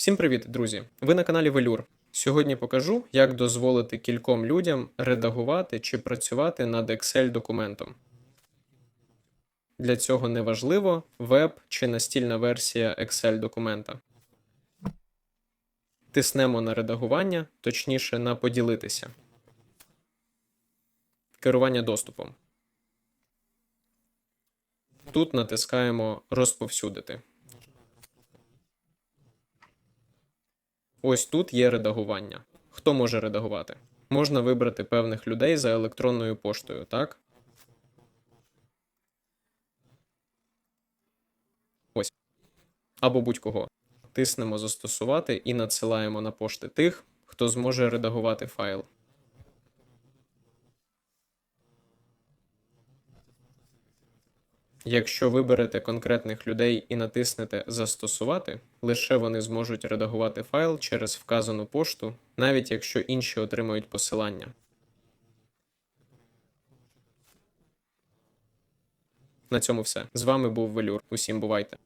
Всім привіт, друзі! Ви на каналі Велюр. Сьогодні покажу, як дозволити кільком людям редагувати чи працювати над Excel документом. Для цього не важливо веб чи настільна версія Excel документа. Тиснемо на редагування, точніше на поділитися. Керування доступом. Тут натискаємо Розповсюдити. Ось тут є редагування. Хто може редагувати? Можна вибрати певних людей за електронною поштою, так? Ось. Або будь-кого. Тиснемо Застосувати і надсилаємо на пошти тих, хто зможе редагувати файл. Якщо виберете конкретних людей і натиснете Застосувати, лише вони зможуть редагувати файл через вказану пошту, навіть якщо інші отримають посилання. На цьому все. З вами був Велюр. Усім бувайте!